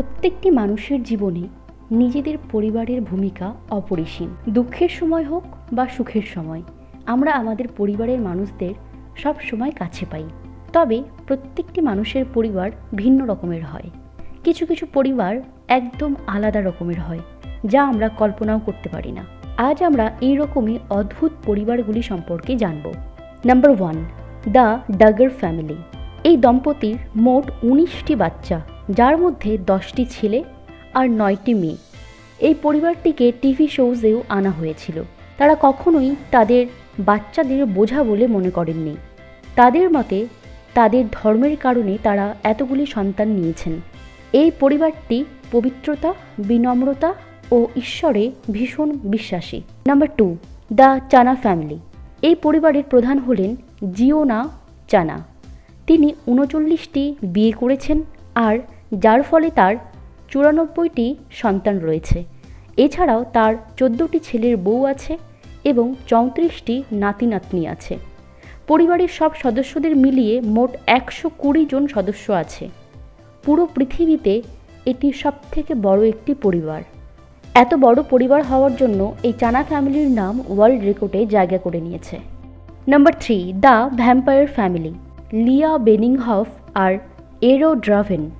প্রত্যেকটি মানুষের জীবনে নিজেদের পরিবারের ভূমিকা অপরিসীম। দুঃখের সময় হোক বা সুখের সময়, আমরা আমাদের পরিবারের মানুষদের সব সময় কাছে পাই। তবে প্রত্যেকটি মানুষের পরিবার ভিন্ন রকমের হয়। কিছু কিছু পরিবার একদম আলাদা রকমের হয়, যা আমরা কল্পনাও করতে পারি না। আজ আমরা এই রকমই অদ্ভুত পরিবারগুলি সম্পর্কে জানব। Number one, the Dagar family. এই দম্পতির মোট উনিশটি বাচ্চা। যার মধ্যে দশটি ছেলে আর নয়টি মেয়ে। এই পরিবারটিকে টিভি শোজেও আনা হয়েছিল। তারা কখনোই তাদের বাচ্চাদের বোঝা বলে মনে করেননি। তাদের মতে, তাদের ধর্মের কারণে তারা এতগুলি সন্তান নিয়েছেন। এই পরিবারটি পবিত্রতা, বিনম্রতা ও ঈশ্বরে ভীষণ বিশ্বাসী। Number two, the Chana family. এই পরিবারের প্রধান হলেন জিওনা চানা। তিনি উনচল্লিশটি বিয়ে করেছেন আর যার ফলে তার চুরানব্বইটি সন্তান রয়েছে। এছাড়াও তার চোদ্দোটি ছেলের বউ আছে এবং চৌত্রিশটি নাতি নাতনি আছে। পরিবারের সব সদস্যদের মিলিয়ে মোট একশো কুড়ি জন সদস্য আছে। পুরো পৃথিবীতে এটি সবথেকে বড় একটি পরিবার। এত বড় পরিবার হওয়ার জন্য এই চানা ফ্যামিলির নাম ওয়ার্ল্ড রেকর্ডে জায়গা করে নিয়েছে। Number three, the vampire family. Leah Beninghof আর এরো ড্রাভেন।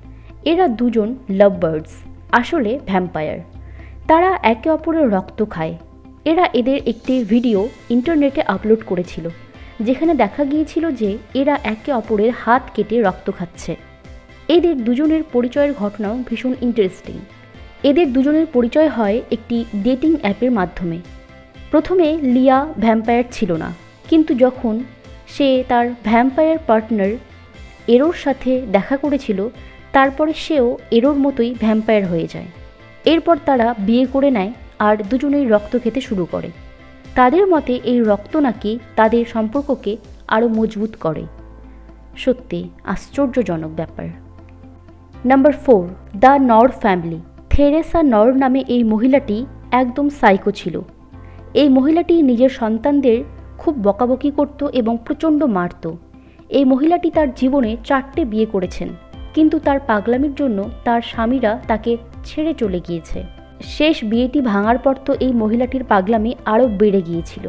এরা দুজন লাভ বার্ডস আসলে ভ্যাম্পায়ার তারা একে অপরের রক্ত খায়। এরা এদের একটি ভিডিও ইন্টারনেটে আপলোড করেছিল, যেখানে দেখা গিয়েছিল যে এরা একে অপরের হাত কেটে রক্ত খাচ্ছে। এদের দুজনের পরিচয়ের ঘটনাও ভীষণ ইন্টারেস্টিং এদের দুজনের পরিচয় হয় একটি ডেটিং অ্যাপের মাধ্যমে। প্রথমে লিয়া ভ্যাম্পায়ার ছিল না, কিন্তু যখন সে তার ভ্যাম্পায়ার পার্টনার এরোর সাথে দেখা করেছিল তারপরে সেও এরোর মতোই ভ্যাম্পায়ার হয়ে যায়। এরপর তারা বিয়ে করে নেয় আর দুজনেই রক্ত খেতে শুরু করে। তাদের মতে এই রক্ত নাকি তাদের সম্পর্ককে আরও মজবুত করে। সত্যি, আশ্চর্যজনক ব্যাপার। Number four, the Knorr family. Theresa Knorr নামে এই মহিলাটি একদম সাইকো ছিল। এই মহিলাটি নিজের সন্তানদের খুব বকাবকি করত এবং প্রচণ্ড মারত। এই মহিলাটি তার জীবনে চারটে বিয়ে করেছেন। কিন্তু তার পাগলামির জন্য তার স্বামীরা তাকে ছেড়ে চলে গিয়েছে। শেষ বিয়েটি ভাঙার পর তো এই মহিলাটির পাগলামি আরও বেড়ে গিয়েছিল।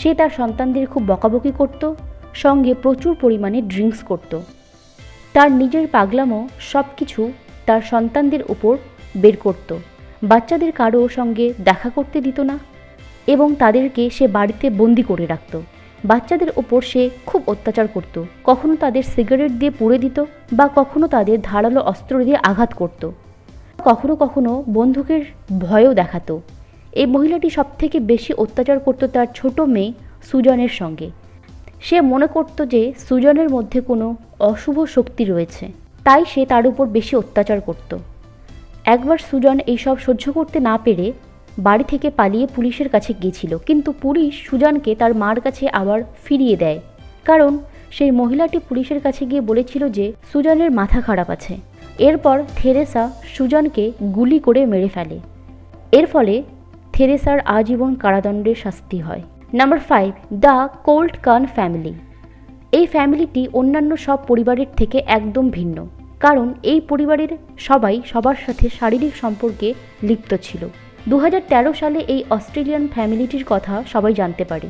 সে তার সন্তানদের খুব বকাবকি করত, সঙ্গে প্রচুর পরিমাণে ড্রিঙ্কস করত। তার নিজের পাগলামো সব কিছু তার সন্তানদের ওপর বের করত। বাচ্চাদের কারও সঙ্গে দেখা করতে দিত না, এবং তাদেরকে সে বাড়িতে বন্দি করে রাখত। বাচ্চাদের ওপর সে খুব অত্যাচার করত। কখনো তাদের সিগারেট দিয়ে পুড়ে দিত বা কখনো তাদের ধারালো অস্ত্র দিয়ে আঘাত করত। কখনো কখনো বন্দুকের ভয়ও দেখাতো। এই মহিলাটি সবথেকে বেশি অত্যাচার করত তার ছোট মেয়ে সুজনের সঙ্গে। সে মনে করত যে সুজনের মধ্যে কোনো অশুভ শক্তি রয়েছে। তাই সে তার উপর বেশি অত্যাচার করত। একবার সুজন এইসব সহ্য করতে না পেরে বাড়ি থেকে পালিয়ে পুলিশের কাছে গিয়েছিল। কিন্তু পুলিশ সুজানকে তার মার কাছে আবার ফিরিয়ে দেয়। কারণ সেই মহিলাটি পুলিশের কাছে গিয়ে বলেছিল যে সুজানের মাথা খারাপ আছে। এরপর থেরেসা সুজানকে গুলি করে মেরে ফেলে। এর ফলে থেরেসার আজীবন কারাদণ্ডের শাস্তি হয়। Number five, the Colt clan family. এই ফ্যামিলিটি অন্যান্য সব পরিবারের থেকে একদম ভিন্ন। কারণ এই পরিবারের সবাই সবার সাথে শারীরিক সম্পর্কে লিপ্ত ছিল। দু হাজার তেরো সালে এই অস্ট্রেলিয়ান ফ্যামিলিটির কথা সবাই জানতে পারে।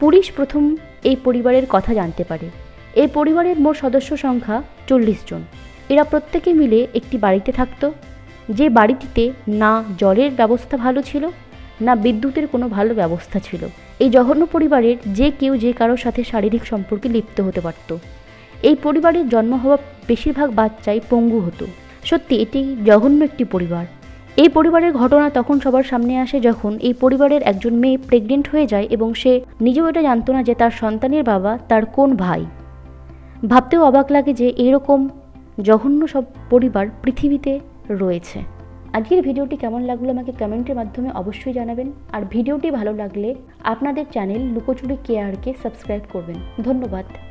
পুলিশ প্রথম এই পরিবারের কথা জানতে পারে। এই পরিবারের মোট সদস্য সংখ্যা চল্লিশ জন। এরা প্রত্যেকে মিলে একটি বাড়িতে থাকতো। যে বাড়িটিতে না জলের ব্যবস্থা ভালো ছিল, না বিদ্যুতের কোনো ভালো ব্যবস্থা ছিল। এই জঘন্য পরিবারের যে কেউ যে কারোর সাথে শারীরিক সম্পর্কে লিপ্ত হতে পারত। এই পরিবারের জন্ম হওয়া বেশিরভাগ বাচ্চাই পঙ্গু হতো। সত্যি, এটি জঘন্য একটি পরিবার। এই পরিবারের ঘটনা তখন সবার সামনে আসে যখন এই পরিবারের একজন মেয়ে প্রেগনেন্ট হয়ে যায় এবং সে নিজেও এটা জানতো না যে তার সন্তানের বাবা তার কোন ভাই। ভাবতেও অবাক লাগে যে এরকম জঘন্য সব পরিবার পৃথিবীতে রয়েছে। আজকের ভিডিওটি কেমন লাগল আমাকে কমেন্টের মাধ্যমে অবশ্যই জানাবেন। আর ভিডিওটি ভালো লাগলে আপনাদের চ্যানেল লুকোচুরি কেয়ারকে সাবস্ক্রাইব করবেন। ধন্যবাদ।